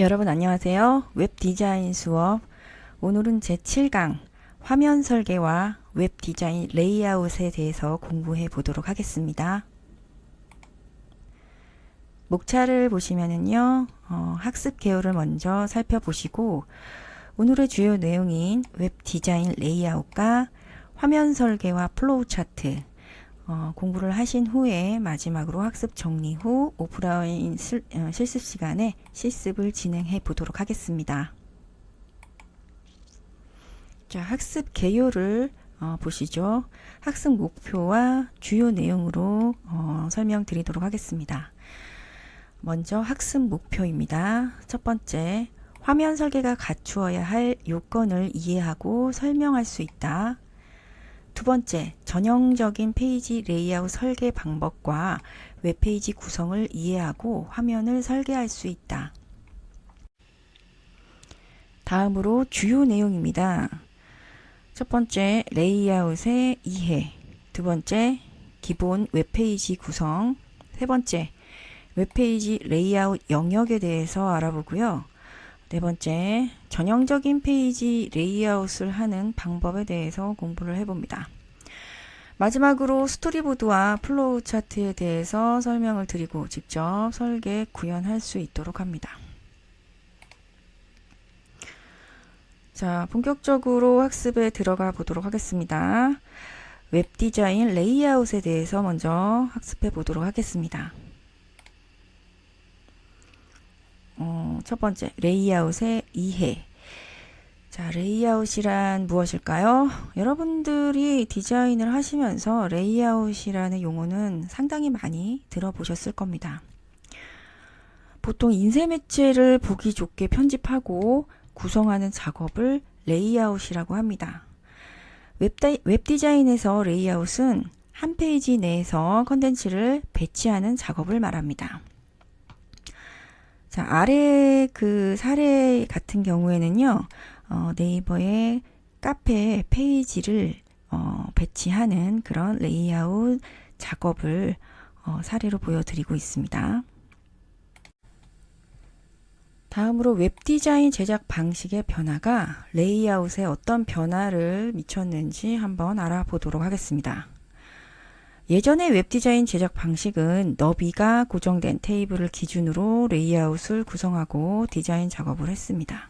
여러분 안녕하세요. 웹 디자인 수업. 오늘은 제7강 화면 설계와 웹 디자인 레이아웃에 대해서 공부해 보도록 하겠습니다. 목차를 보시면은요, 어, 학습 개요를 먼저 살펴보시고, 오늘의 주요 내용인 웹 디자인 레이아웃과 화면 설계와 플로우 차트, 어, 공부를 하신 후에 마지막으로 학습 정리 후 오프라인 실, 어, 실습 시간에 실습을 진행해 보도록 하겠습니다. 자, 학습 개요를 어, 보시죠. 학습 목표와 주요 내용으로 어, 설명드리도록 하겠습니다. 먼저 학습 목표입니다. 첫 번째, 화면 설계가 갖추어야 할 요건을 이해하고 설명할 수 있다. 두 번째, 전형적인 페이지 레이아웃 설계 방법과 웹페이지 구성을 이해하고 화면을 설계할 수 있다. 다음으로 주요 내용입니다. 첫 번째, 레이아웃의 이해. 두 번째, 기본 웹페이지 구성. 세 번째, 웹페이지 레이아웃 영역에 대해서 알아보고요. 네 번째, 전형적인 페이지 레이아웃을 하는 방법에 대해서 공부를 해봅니다. 마지막으로 스토리보드와 플로우 차트에 대해서 설명을 드리고 직접 설계 구현할 수 있도록 합니다. 자, 본격적으로 학습에 들어가 보도록 하겠습니다. 웹 디자인 레이아웃에 대해서 먼저 학습해 보도록 하겠습니다. 어, 첫 번째, 레이아웃의 이해. 자, 레이아웃이란 무엇일까요? 여러분들이 디자인을 하시면서 레이아웃이라는 용어는 상당히 많이 들어보셨을 겁니다. 보통 인쇄 매체를 보기 좋게 편집하고 구성하는 작업을 레이아웃이라고 합니다. 웹 디자인에서 레이아웃은 한 페이지 내에서 컨텐츠를 배치하는 작업을 말합니다. 자, 아래 그 사례 같은 경우에는요, 어, 네이버의 카페 페이지를 어, 배치하는 그런 레이아웃 작업을 어, 사례로 보여드리고 있습니다. 다음으로 웹 디자인 제작 방식의 변화가 레이아웃에 어떤 변화를 미쳤는지 한번 알아보도록 하겠습니다. 예전의 웹 디자인 제작 방식은 너비가 고정된 테이블을 기준으로 레이아웃을 구성하고 디자인 작업을 했습니다.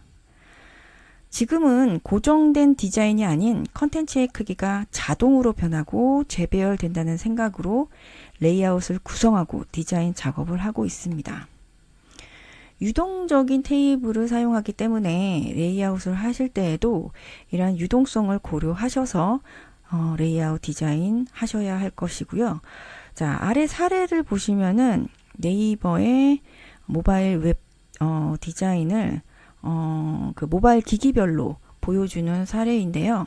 지금은 고정된 디자인이 아닌 컨텐츠의 크기가 자동으로 변하고 재배열된다는 생각으로 레이아웃을 구성하고 디자인 작업을 하고 있습니다. 유동적인 테이블을 사용하기 때문에 레이아웃을 하실 때에도 이러한 유동성을 고려하셔서 어, 레이아웃 디자인 하셔야 할 것이고요. 자, 아래 사례를 보시면은 네이버의 모바일 웹 어, 디자인을 어, 그 모바일 기기별로 보여주는 사례인데요.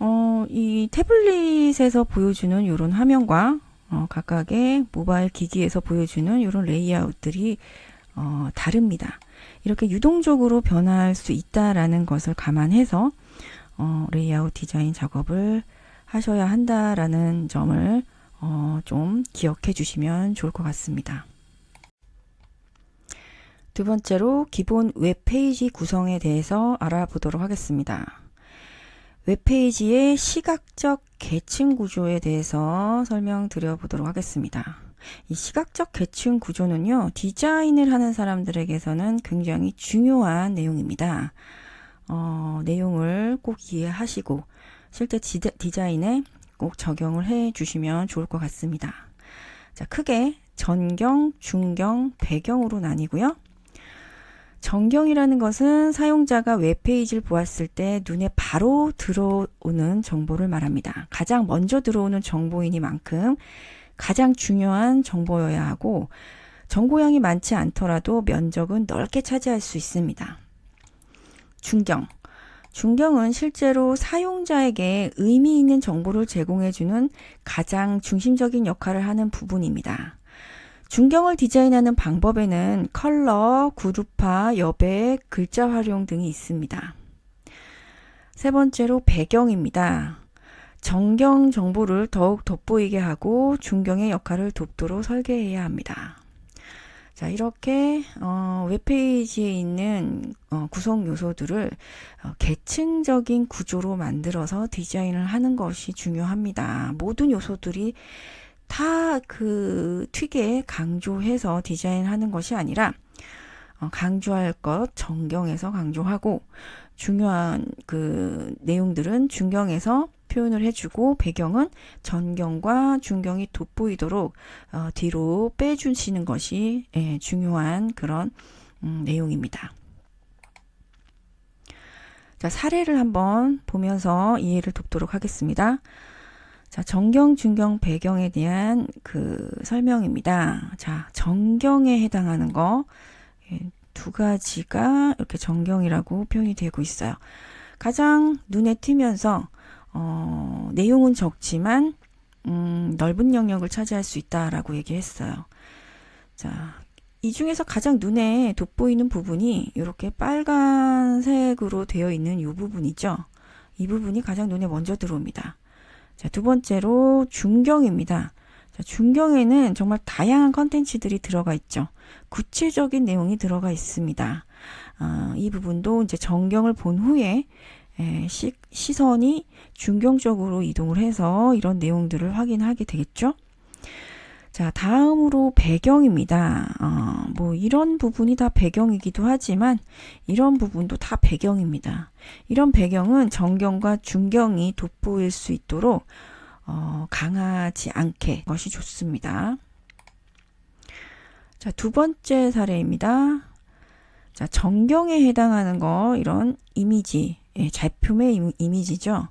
어, 이 태블릿에서 보여주는 이런 화면과 어, 각각의 모바일 기기에서 보여주는 이런 레이아웃들이 어, 다릅니다. 이렇게 유동적으로 변할 수 있다라는 것을 감안해서 어, 레이아웃 디자인 작업을 하셔야 한다라는 점을 어, 좀 기억해 주시면 좋을 것 같습니다. 두 번째로 기본 웹페이지 구성에 대해서 알아보도록 하겠습니다. 웹페이지의 시각적 계층 구조에 대해서 설명드려 보도록 하겠습니다. 이 시각적 계층 구조는요, 디자인을 하는 사람들에게서는 굉장히 중요한 내용입니다. 어, 내용을 꼭 이해하시고 실제 디자인에 꼭 적용을 해 주시면 좋을 것 같습니다. 자, 크게 전경, 중경, 배경으로 나뉘고요. 전경이라는 것은 사용자가 웹페이지를 보았을 때 눈에 바로 들어오는 정보를 말합니다. 가장 먼저 들어오는 정보이니만큼 가장 중요한 정보여야 하고 정보량이 많지 않더라도 면적은 넓게 차지할 수 있습니다. 중경. 중경은 실제로 사용자에게 의미 있는 정보를 제공해주는 가장 중심적인 역할을 하는 부분입니다. 중경을 디자인하는 방법에는 컬러, 그룹화, 여백, 글자 활용 등이 있습니다. 세 번째로 배경입니다. 정경 정보를 더욱 돋보이게 하고 중경의 역할을 돕도록 설계해야 합니다. 자, 이렇게 어, 웹페이지에 있는 어, 구성 요소들을 어, 계층적인 구조로 만들어서 디자인을 하는 것이 중요합니다. 모든 요소들이 다그 튀게 강조해서 디자인하는 것이 아니라 어, 강조할 것 정경해서 강조하고 중요한 그 내용들은 중경해서 표현을 해주고 배경은 전경과 중경이 돋보이도록 어, 뒤로 빼주시는 것이 예, 중요한 그런 음, 내용입니다. 자, 사례를 한번 보면서 이해를 돕도록 하겠습니다. 자, 정경, 중경, 배경에 대한 그 설명입니다. 자, 정경에 해당하는 거, 예, 두 가지가 이렇게 정경이라고 표현이 되고 있어요. 가장 눈에 띄면서, 어, 내용은 적지만, 음, 넓은 영역을 차지할 수 있다라고 얘기했어요. 자, 이 중에서 가장 눈에 돋보이는 부분이 이렇게 빨간색으로 되어 있는 이 부분이죠. 이 부분이 가장 눈에 먼저 들어옵니다. 자, 두 번째로 중경입니다. 자, 중경에는 정말 다양한 컨텐츠들이 들어가 있죠. 구체적인 내용이 들어가 있습니다. 아, 이 부분도 이제 정경을 본 후에 에, 시, 시선이 중경 쪽으로 이동을 해서 이런 내용들을 확인하게 되겠죠. 자, 다음으로 배경입니다. 어, 뭐 이런 부분이 다 배경이기도 하지만 이런 부분도 다 배경입니다. 이런 배경은 정경과 중경이 돋보일 수 있도록 어, 강하지 않게 것이 좋습니다. 자, 두 번째 사례입니다. 자, 정경에 해당하는 거 이런 이미지, 예, 제품의 이- 이미지죠.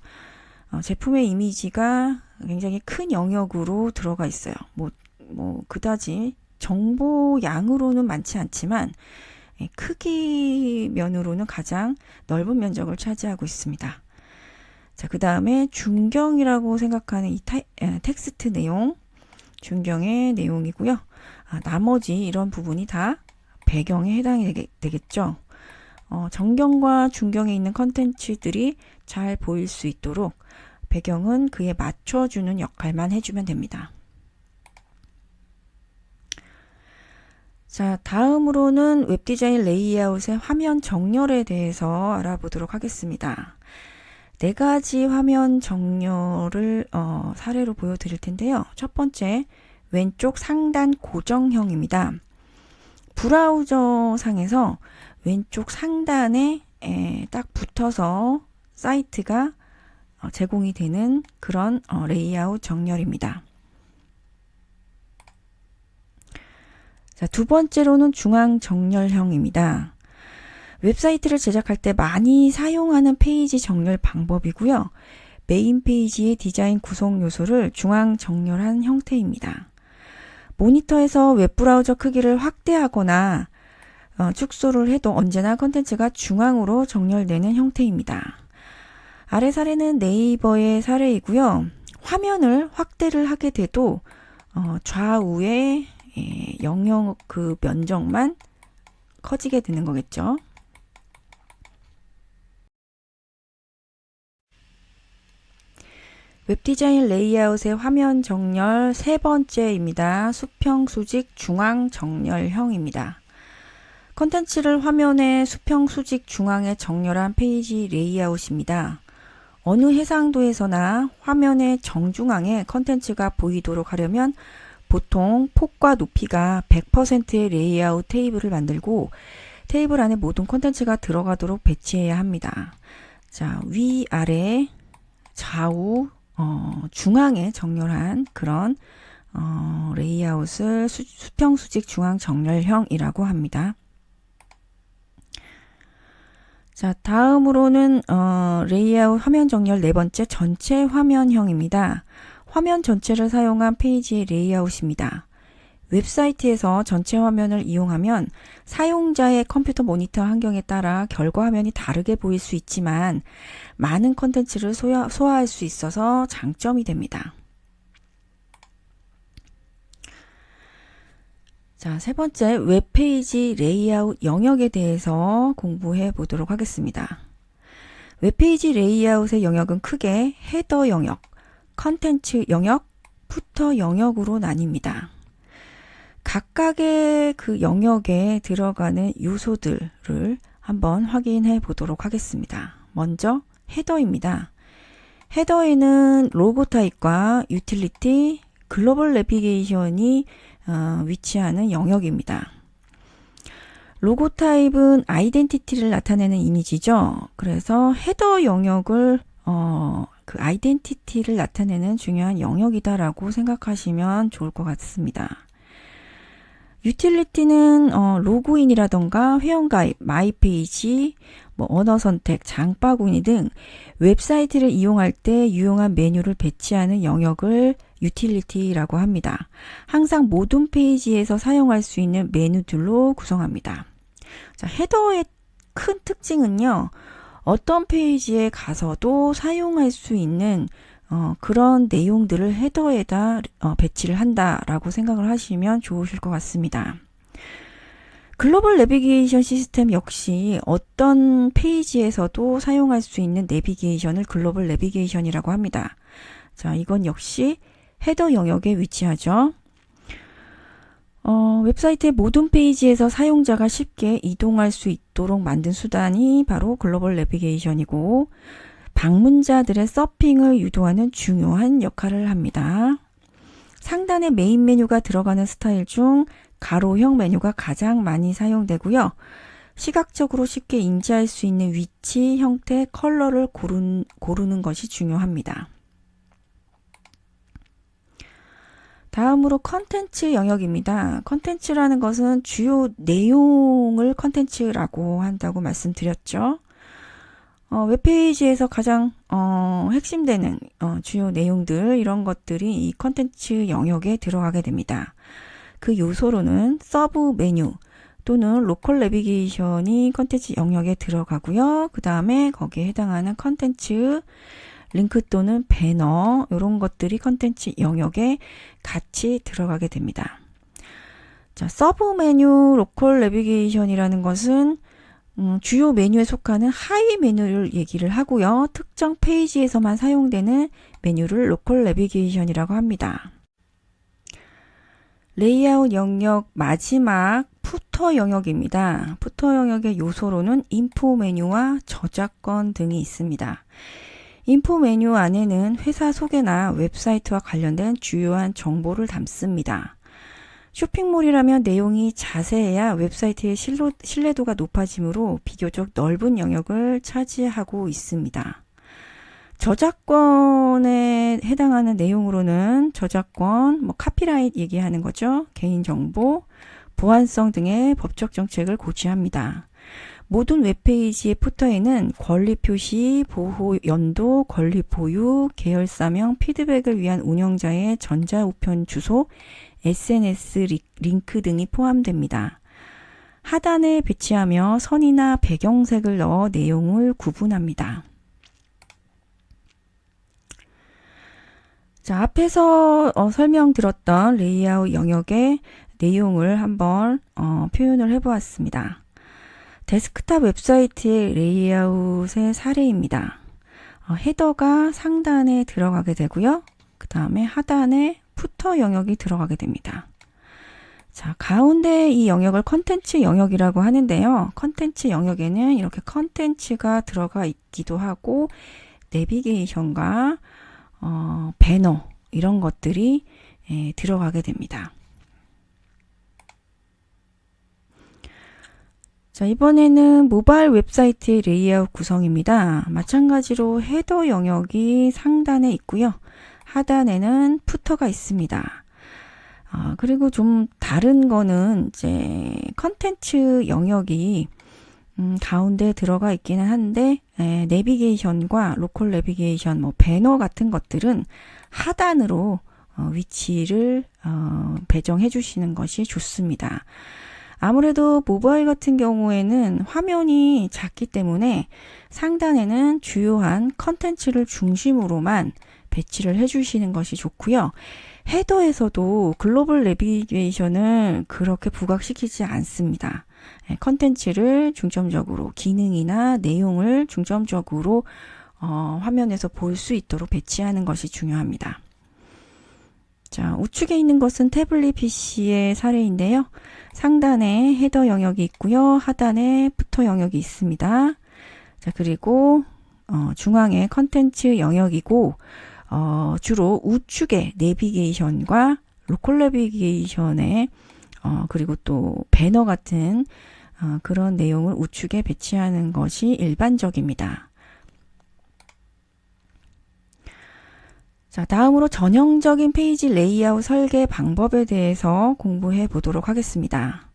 어, 제품의 이미지가 굉장히 큰 영역으로 들어가 있어요. 뭐, 뭐, 그다지 정보 양으로는 많지 않지만, 예, 크기 면으로는 가장 넓은 면적을 차지하고 있습니다. 자, 그 다음에 중경이라고 생각하는 이 타, 에, 텍스트 내용, 중경의 내용이고요. 아, 나머지 이런 부분이 다 배경에 해당이 되겠, 되겠죠. 어, 정경과 중경에 있는 컨텐츠들이 잘 보일 수 있도록 배경은 그에 맞춰주는 역할만 해주면 됩니다. 자, 다음으로는 웹디자인 레이아웃의 화면 정렬에 대해서 알아보도록 하겠습니다. 네 가지 화면 정렬을 어, 사례로 보여드릴 텐데요. 첫 번째, 왼쪽 상단 고정형입니다. 브라우저 상에서 왼쪽 상단에 에, 딱 붙어서 사이트가 어, 제공이 되는 그런 어, 레이아웃 정렬입니다. 자, 두 번째로는 중앙 정렬형입니다. 웹사이트를 제작할 때 많이 사용하는 페이지 정렬 방법이고요. 메인 페이지의 디자인 구성 요소를 중앙 정렬한 형태입니다. 모니터에서 웹브라우저 크기를 확대하거나 어, 축소를 해도 언제나 컨텐츠가 중앙으로 정렬되는 형태입니다. 아래 사례는 네이버의 사례이고요. 화면을 확대를 하게 돼도 어, 좌우의 예, 영역 그 면적만 커지게 되는 거겠죠. 웹디자인 레이아웃의 화면 정렬 세 번째입니다. 수평 수직 중앙 정렬형입니다. 컨텐츠를 화면의 수평 수직 중앙에 정렬한 페이지 레이아웃입니다. 어느 해상도에서나 화면의 정중앙에 컨텐츠가 보이도록 하려면 보통 폭과 높이가 100%의 레이아웃 테이블을 만들고 테이블 안에 모든 컨텐츠가 들어가도록 배치해야 합니다. 자, 위, 아래, 좌우, 어, 중앙에 정렬한 그런 어, 레이아웃을 수, 수평 수직 중앙 정렬형이라고 합니다. 자, 다음으로는 어, 레이아웃 화면 정렬 네 번째 전체 화면형입니다. 화면 전체를 사용한 페이지의 레이아웃입니다. 웹사이트에서 전체 화면을 이용하면 사용자의 컴퓨터 모니터 환경에 따라 결과 화면이 다르게 보일 수 있지만 많은 컨텐츠를 소화, 소화할 수 있어서 장점이 됩니다. 자, 세 번째 웹페이지 레이아웃 영역에 대해서 공부해 보도록 하겠습니다. 웹페이지 레이아웃의 영역은 크게 헤더 영역, 컨텐츠 영역, 푸터 영역으로 나뉩니다. 각각의 그 영역에 들어가는 요소들을 한번 확인해 보도록 하겠습니다. 먼저 헤더입니다. 헤더에는 로고 타입과 유틸리티, 글로벌 내비게이션이 어, 위치하는 영역입니다. 로고 타입은 아이덴티티를 나타내는 이미지죠. 그래서 헤더 영역을 어, 그 아이덴티티를 나타내는 중요한 영역이다라고 생각하시면 좋을 것 같습니다. 유틸리티는 어, 로그인이라던가 회원가입, 마이페이지, 뭐 언어 선택, 장바구니 등 웹사이트를 이용할 때 유용한 메뉴를 배치하는 영역을 유틸리티라고 합니다. 항상 모든 페이지에서 사용할 수 있는 메뉴들로 구성합니다. 자, 헤더의 큰 특징은요. 어떤 페이지에 가서도 사용할 수 있는 어, 그런 내용들을 헤더에다 어, 배치를 한다라고 생각을 하시면 좋으실 것 같습니다. 글로벌 내비게이션 시스템 역시 어떤 페이지에서도 사용할 수 있는 내비게이션을 글로벌 내비게이션이라고 합니다. 자, 이건 역시 헤더 영역에 위치하죠. 어, 웹사이트의 모든 페이지에서 사용자가 쉽게 이동할 수 있도록 만든 수단이 바로 글로벌 내비게이션이고 방문자들의 서핑을 유도하는 중요한 역할을 합니다. 상단에 메인 메뉴가 들어가는 스타일 중 가로형 메뉴가 가장 많이 사용되고요. 시각적으로 쉽게 인지할 수 있는 위치, 형태, 컬러를 고른, 고르는 것이 중요합니다. 다음으로 컨텐츠 영역입니다. 컨텐츠라는 것은 주요 내용을 컨텐츠라고 한다고 말씀드렸죠. 어, 웹페이지에서 가장 어, 핵심되는 어, 주요 내용들 이런 것들이 이 컨텐츠 영역에 들어가게 됩니다. 그 요소로는 서브 메뉴 또는 로컬 내비게이션이 컨텐츠 영역에 들어가고요. 그 다음에 거기에 해당하는 컨텐츠 링크 또는 배너 이런 것들이 컨텐츠 영역에 같이 들어가게 됩니다. 자, 서브 메뉴 로컬 내비게이션이라는 것은 음, 주요 메뉴에 속하는 하위 메뉴를 얘기를 하고요. 특정 페이지에서만 사용되는 메뉴를 로컬 내비게이션이라고 합니다. 레이아웃 영역 마지막 푸터 영역입니다. 푸터 영역의 요소로는 인포 메뉴와 저작권 등이 있습니다. 인포 메뉴 안에는 회사 소개나 웹사이트와 관련된 주요한 정보를 담습니다. 쇼핑몰이라면 내용이 자세해야 웹사이트의 신뢰, 신뢰도가 높아지므로 비교적 넓은 영역을 차지하고 있습니다. 저작권에 해당하는 내용으로는 저작권, 뭐 카피라이트 얘기하는 거죠. 개인정보, 보안성 등의 법적 정책을 고시합니다. 모든 웹페이지의 푸터에는 권리 표시, 보호 연도, 권리 보유, 계열사명, 피드백을 위한 운영자의 전자우편 주소, SNS 링크 등이 포함됩니다. 하단에 배치하며 선이나 배경색을 넣어 내용을 구분합니다. 자, 앞에서 어, 설명드렸던 레이아웃 영역의 내용을 한번 어, 표현을 해보았습니다. 데스크탑 웹사이트의 레이아웃의 사례입니다. 어, 헤더가 상단에 들어가게 되고요. 그 다음에 하단에 푸터 영역이 들어가게 됩니다. 자, 가운데 이 영역을 컨텐츠 영역이라고 하는데요. 컨텐츠 영역에는 이렇게 컨텐츠가 들어가 있기도 하고 내비게이션과 어, 배너 이런 것들이 예, 들어가게 됩니다. 자, 이번에는 모바일 웹사이트의 레이아웃 구성입니다. 마찬가지로 헤더 영역이 상단에 있고요. 하단에는 푸터가 있습니다. 아, 그리고 좀 다른 거는 이제 컨텐츠 영역이 음, 가운데 들어가 있기는 한데 에, 내비게이션과 로컬 내비게이션, 뭐 배너 같은 것들은 하단으로 어, 위치를 어, 배정해 주시는 것이 좋습니다. 아무래도 모바일 같은 경우에는 화면이 작기 때문에 상단에는 주요한 컨텐츠를 중심으로만 배치를 해주시는 것이 좋고요. 헤더에서도 글로벌 내비게이션을 그렇게 부각시키지 않습니다. 예, 컨텐츠를 중점적으로 기능이나 내용을 중점적으로 어, 화면에서 볼 수 있도록 배치하는 것이 중요합니다. 자, 우측에 있는 것은 태블릿 PC의 사례인데요. 상단에 헤더 영역이 있고요. 하단에 부터 영역이 있습니다. 자, 그리고 어, 중앙에 컨텐츠 영역이고 어, 주로 우측에 내비게이션과 로컬 내비게이션에 어, 그리고 또 배너 같은 어, 그런 내용을 우측에 배치하는 것이 일반적입니다. 자, 다음으로 전형적인 페이지 레이아웃 설계 방법에 대해서 공부해 보도록 하겠습니다.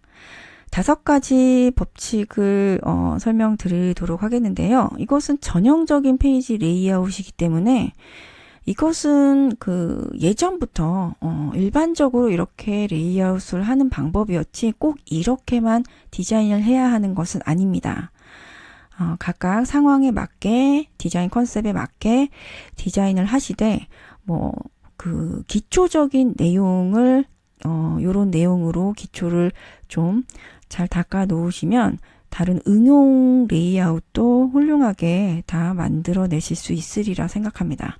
다섯 가지 법칙을 어, 설명드리도록 하겠는데요. 이것은 전형적인 페이지 레이아웃이기 때문에 이것은 그 예전부터 어, 일반적으로 이렇게 레이아웃을 하는 방법이었지 꼭 이렇게만 디자인을 해야 하는 것은 아닙니다. 어, 각각 상황에 맞게 디자인 컨셉에 맞게 디자인을 하시되 뭐 그 기초적인 내용을 어 요런 내용으로 기초를 좀 잘 닦아 놓으시면 다른 응용 레이아웃도 훌륭하게 다 만들어 내실 수 있으리라 생각합니다.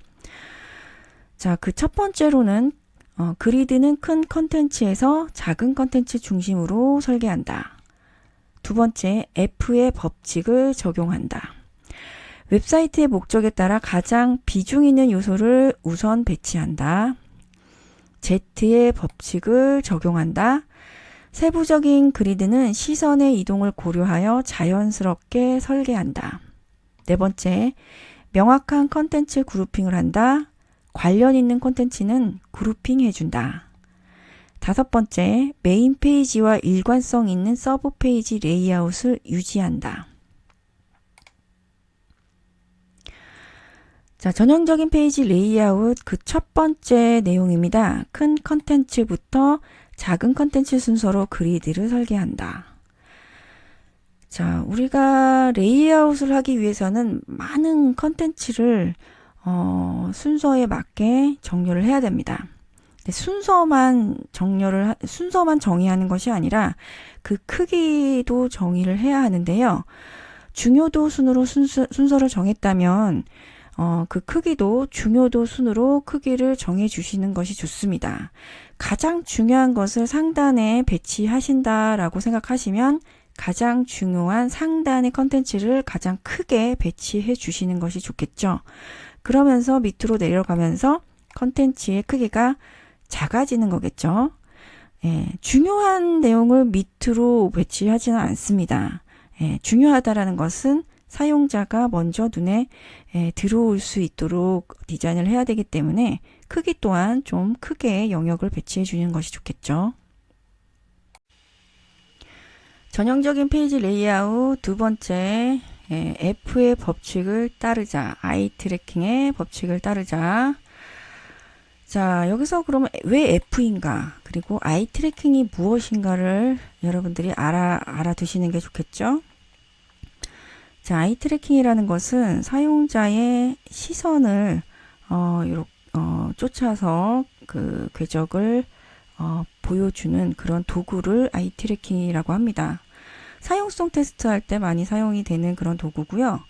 자, 그 첫 번째로는 어, 그리드는 큰 컨텐츠에서 작은 컨텐츠 중심으로 설계한다. 두 번째, F의 법칙을 적용한다. 웹사이트의 목적에 따라 가장 비중 있는 요소를 우선 배치한다. Z의 법칙을 적용한다. 세부적인 그리드는 시선의 이동을 고려하여 자연스럽게 설계한다. 네 번째, 명확한 컨텐츠 그룹핑을 한다. 관련 있는 콘텐츠는 그룹핑 해준다. 다섯 번째, 메인 페이지와 일관성 있는 서브 페이지 레이아웃을 유지한다. 자, 전형적인 페이지 레이아웃 그 첫 번째 내용입니다. 큰 컨텐츠부터 작은 컨텐츠 순서로 그리드를 설계한다. 자, 우리가 레이아웃을 하기 위해서는 많은 컨텐츠를 어, 순서에 맞게 정렬을 해야 됩니다. 순서만 정렬을 순서만 정의하는 것이 아니라 그 크기도 정의를 해야 하는데요. 중요도 순으로 순서, 순서를 정했다면 어, 그 크기도 중요도 순으로 크기를 정해 주시는 것이 좋습니다. 가장 중요한 것을 상단에 배치하신다라고 생각하시면 가장 중요한 상단의 컨텐츠를 가장 크게 배치해 주시는 것이 좋겠죠. 그러면서 밑으로 내려가면서 컨텐츠의 크기가 작아지는 거겠죠. 예, 중요한 내용을 밑으로 배치하지는 않습니다. 예, 중요하다라는 것은 사용자가 먼저 눈에 예, 들어올 수 있도록 디자인을 해야 되기 때문에 크기 또한 좀 크게 영역을 배치해 주는 것이 좋겠죠. 전형적인 페이지 레이아웃 두 번째 예, F의 법칙을 따르자 아이 트래킹의 법칙을 따르자 자 여기서 그러면 왜 F인가 그리고 아이 트래킹이 무엇인가를 여러분들이 알아 알아두시는 게 좋겠죠. 자, 아이 트래킹이라는 것은 사용자의 시선을 어, 요렇게, 어, 쫓아서 그 궤적을 어, 보여주는 그런 도구를 아이 트래킹이라고 합니다. 사용성 테스트 할 때 많이 사용이 되는 그런 도구고요.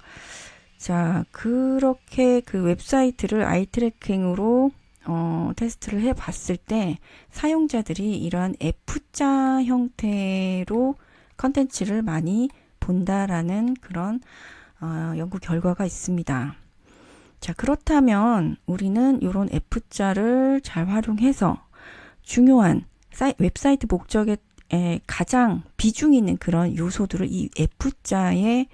자, 그렇게 그 웹사이트를 아이 트래킹으로 어, 테스트를 해 봤을 때 사용자들이 이러한 F자 형태로 컨텐츠를 많이 본다라는 그런 어, 연구 결과가 있습니다. 자, 그렇다면 우리는 이런 F자를 잘 활용해서 중요한 사이, 웹사이트 목적에 가장 비중 있는 그런 요소들을 이 F자에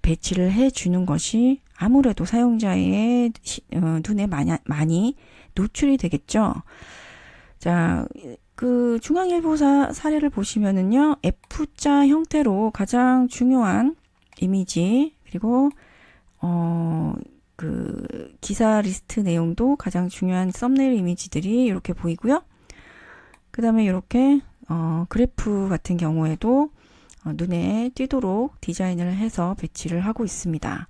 배치를 해 주는 것이 아무래도 사용자의 시, 어, 눈에 많이, 많이 노출이 되겠죠. 자, 그 중앙일보 사, 사례를 보시면은요, F자 형태로 가장 중요한 이미지, 그리고, 어, 그 기사 리스트 내용도 가장 중요한 썸네일 이미지들이 이렇게 보이고요. 그 다음에 이렇게, 어, 그래프 같은 경우에도 어, 눈에 띄도록 디자인을 해서 배치를 하고 있습니다.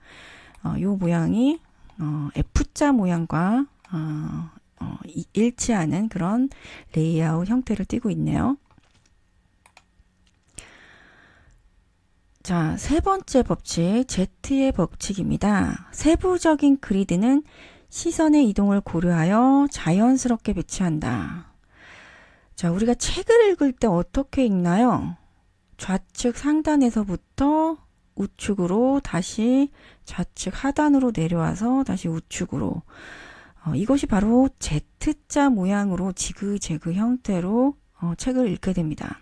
어, 이 모양이 어, F자 모양과 어, 어, 일치하는 그런 레이아웃 형태를 띠고 있네요. 자, 세 번째 법칙, Z의 법칙입니다. 세부적인 그리드는 시선의 이동을 고려하여 자연스럽게 배치한다. 자, 우리가 책을 읽을 때 어떻게 읽나요? 좌측 상단에서부터 우측으로 다시 좌측 하단으로 내려와서 다시 우측으로 어, 이것이 바로 Z자 모양으로 지그재그 형태로 어, 책을 읽게 됩니다.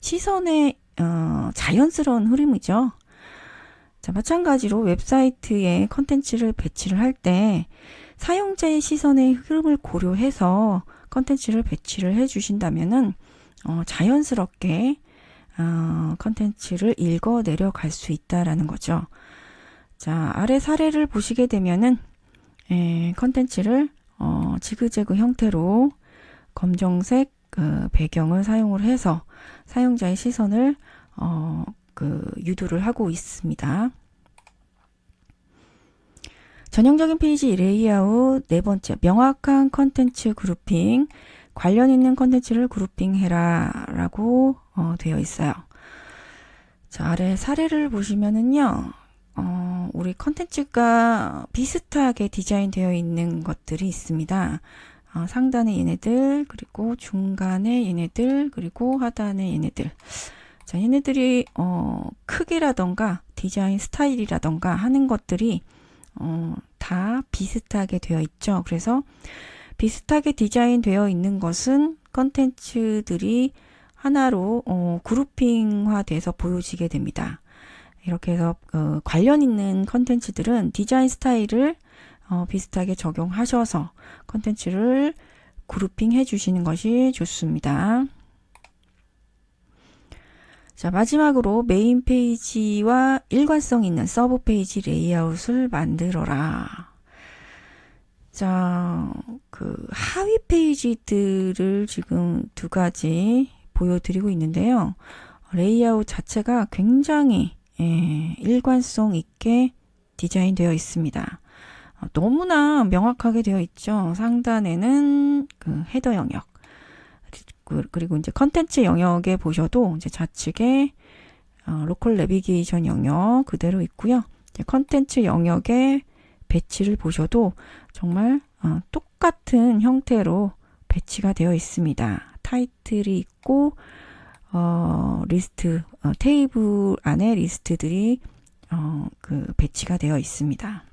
시선의 어, 자연스러운 흐름이죠. 자, 마찬가지로 웹사이트에 컨텐츠를 배치를 할 때 사용자의 시선의 흐름을 고려해서 컨텐츠를 배치를 해 주신다면은 어, 자연스럽게 어, 컨텐츠를 읽어 내려갈 수 있다라는 거죠. 자, 아래 사례를 보시게 되면은 에, 컨텐츠를 어, 지그재그 형태로 검정색 그 배경을 사용을 해서 사용자의 시선을 어, 그 유도를 하고 있습니다. 전형적인 페이지 레이아웃 네 번째 명확한 컨텐츠 그룹핑 관련 있는 컨텐츠를 그룹핑해라 라고 어, 되어 있어요. 자 아래 사례를 보시면은요 어, 우리 컨텐츠가 비슷하게 디자인되어 있는 것들이 있습니다. 어, 상단에 얘네들 그리고 중간에 얘네들 그리고 하단에 얘네들 자 얘네들이 어, 크기라던가 디자인 스타일이라던가 하는 것들이 어, 다 비슷하게 되어 있죠. 그래서 비슷하게 디자인되어 있는 것은 컨텐츠들이 하나로 어, 그룹핑화 돼서 보여지게 됩니다. 이렇게 해서 어, 관련 있는 컨텐츠들은 디자인 스타일을 어, 비슷하게 적용하셔서 컨텐츠를 그룹핑 해 주시는 것이 좋습니다. 자, 마지막으로 메인 페이지와 일관성 있는 서브 페이지 레이아웃을 만들어라. 자, 그 하위 페이지들을 지금 두 가지 보여드리고 있는데요. 레이아웃 자체가 굉장히 예, 일관성 있게 디자인되어 있습니다. 어, 너무나 명확하게 되어 있죠. 상단에는 그 헤더 영역, 그, 그리고 이제 컨텐츠 영역에 보셔도 이제 좌측에 어, 로컬 내비게이션 영역 그대로 있고요. 컨텐츠 영역의 배치를 보셔도 정말 어, 똑같은 형태로 배치가 되어 있습니다. 타이틀이 있고 어, 리스트 어, 테이블 안에 리스트들이 어, 그 배치가 되어 있습니다.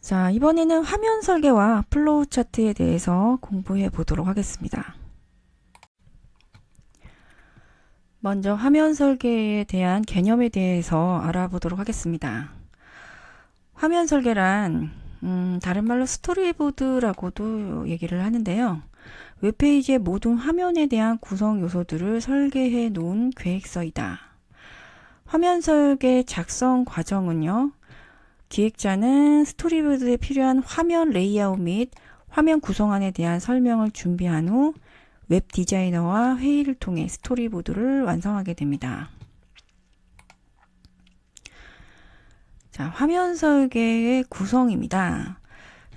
자, 이번에는 화면 설계와 플로우 차트에 대해서 공부해 보도록 하겠습니다. 먼저 화면 설계에 대한 개념에 대해서 알아보도록 하겠습니다. 화면 설계란 음, 다른 말로 스토리보드라고도 얘기를 하는데요. 웹페이지의 모든 화면에 대한 구성 요소들을 설계해 놓은 계획서이다. 화면 설계 작성 과정은요. 기획자는 스토리보드에 필요한 화면 레이아웃 및 화면 구성안에 대한 설명을 준비한 후 웹 디자이너와 회의를 통해 스토리보드를 완성하게 됩니다. 자, 화면 설계의 구성입니다.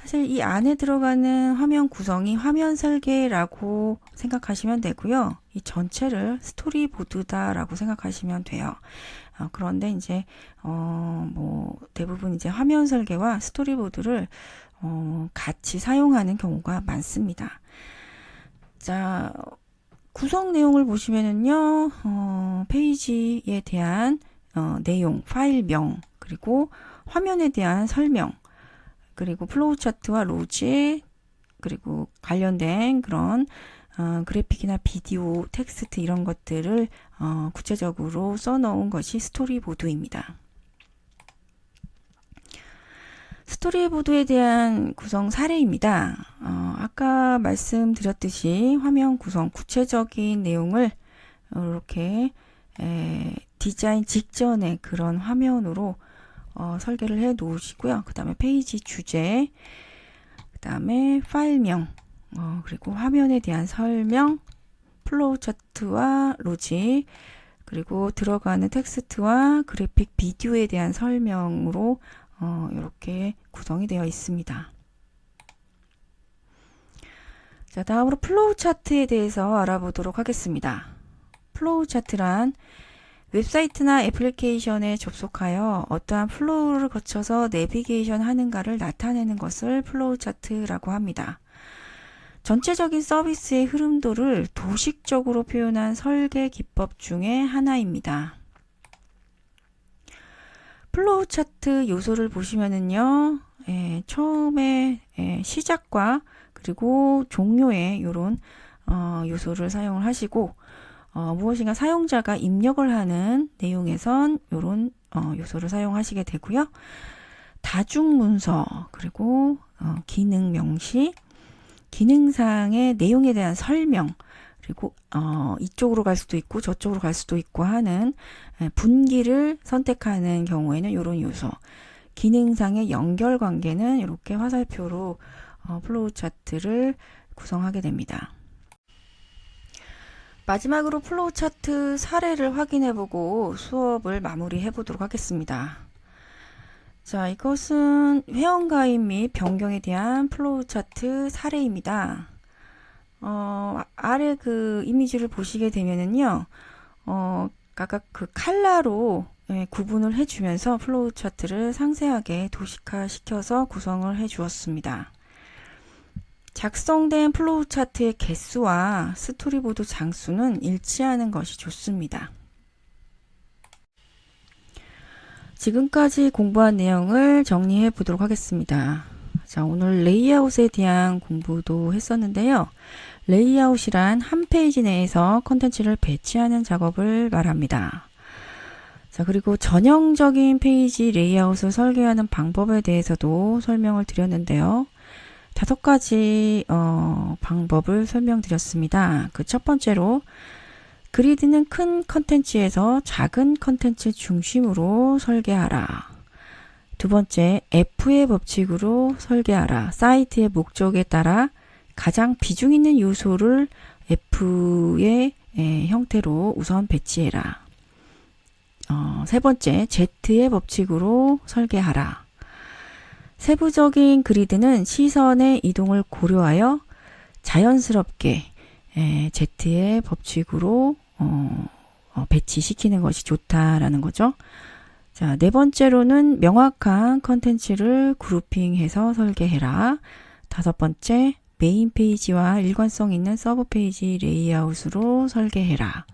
사실 이 안에 들어가는 화면 구성이 화면 설계라고 생각하시면 되고요. 이 전체를 스토리보드다라고 생각하시면 돼요. 어, 그런데 이제 어, 뭐 대부분 이제 화면 설계와 스토리보드를 어, 같이 사용하는 경우가 많습니다. 자, 구성 내용을 보시면은요, 어, 페이지에 대한 어, 내용, 파일명, 그리고 화면에 대한 설명, 그리고 플로우 차트와 로지, 그리고 관련된 그런 어, 그래픽이나 비디오, 텍스트 이런 것들을 어, 구체적으로 써놓은 것이 스토리보드입니다. 스토리보드에 대한 구성 사례입니다. 어, 아까 말씀드렸듯이 화면 구성 구체적인 내용을 이렇게 에, 디자인 직전에 그런 화면으로 어, 설계를 해 놓으시고요. 그 다음에 페이지 주제, 그 다음에 파일명, 어, 그리고 화면에 대한 설명, 플로우 차트와 로직, 그리고 들어가는 텍스트와 그래픽 비디오에 대한 설명으로 어, 이렇게 구성이 되어 있습니다. 자, 다음으로 플로우 차트에 대해서 알아보도록 하겠습니다. 플로우 차트란 웹사이트나 애플리케이션에 접속하여 어떠한 플로우를 거쳐서 내비게이션 하는가를 나타내는 것을 플로우 차트라고 합니다. 전체적인 서비스의 흐름도를 도식적으로 표현한 설계 기법 중에 하나입니다. 플로우 차트 요소를 보시면은요, 예, 처음에 예, 시작과 그리고 종료에 이런 어, 요소를 사용을 하시고 어, 무엇인가 사용자가 입력을 하는 내용에선 이런 어, 요소를 사용하시게 되고요. 다중 문서 그리고 어, 기능 명시, 기능상의 내용에 대한 설명 그리고 어, 이쪽으로 갈 수도 있고 저쪽으로 갈 수도 있고 하는 예, 분기를 선택하는 경우에는 이런 요소. 기능상의 연결 관계는 이렇게 화살표로 어, 플로우 차트를 구성하게 됩니다. 마지막으로 플로우 차트 사례를 확인해 보고 수업을 마무리해 보도록 하겠습니다. 자, 이것은 회원가입 및 변경에 대한 플로우 차트 사례입니다. 어, 아래 그 이미지를 보시게 되면은요, 어, 각각 그 칼라로 예, 구분을 해주면서 플로우 차트를 상세하게 도식화 시켜서 구성을 해 주었습니다. 작성된 플로우 차트의 개수와 스토리보드 장수는 일치하는 것이 좋습니다. 지금까지 공부한 내용을 정리해 보도록 하겠습니다. 자, 오늘 레이아웃에 대한 공부도 했었는데요. 레이아웃이란 한 페이지 내에서 컨텐츠를 배치하는 작업을 말합니다. 자, 그리고 전형적인 페이지 레이아웃을 설계하는 방법에 대해서도 설명을 드렸는데요. 다섯 가지 어, 방법을 설명드렸습니다. 그 첫 번째로 그리드는 큰 컨텐츠에서 작은 컨텐츠 중심으로 설계하라. 두 번째, F의 법칙으로 설계하라. 사이트의 목적에 따라 가장 비중 있는 요소를 F의 에, 형태로 우선 배치해라. 어, 세 번째, Z의 법칙으로 설계하라. 세부적인 그리드는 시선의 이동을 고려하여 자연스럽게 에, Z의 법칙으로 어, 어, 배치시키는 것이 좋다라는 거죠. 자, 네 번째로는 명확한 컨텐츠를 그룹핑해서 설계해라. 다섯 번째, 메인 페이지와 일관성 있는 서브 페이지 레이아웃으로 설계해라.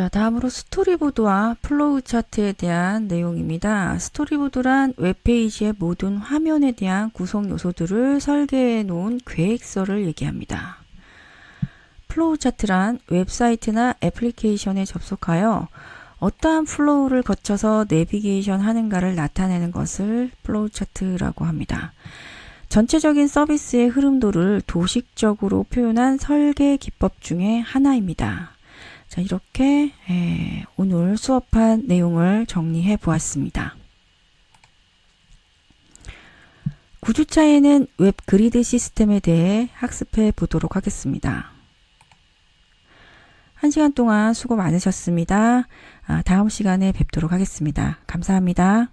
자, 다음으로 스토리보드와 플로우 차트에 대한 내용입니다. 스토리보드란 웹페이지의 모든 화면에 대한 구성 요소들을 설계해 놓은 계획서를 얘기합니다. 플로우 차트란 웹사이트나 애플리케이션에 접속하여 어떠한 플로우를 거쳐서 내비게이션 하는가를 나타내는 것을 플로우 차트라고 합니다. 전체적인 서비스의 흐름도를 도식적으로 표현한 설계 기법 중에 하나입니다. 자, 이렇게 에, 오늘 수업한 내용을 정리해 보았습니다. 9주차에는 웹 그리드 시스템에 대해 학습해 보도록 하겠습니다. 한 시간 동안 수고 많으셨습니다. 아, 다음 시간에 뵙도록 하겠습니다. 감사합니다.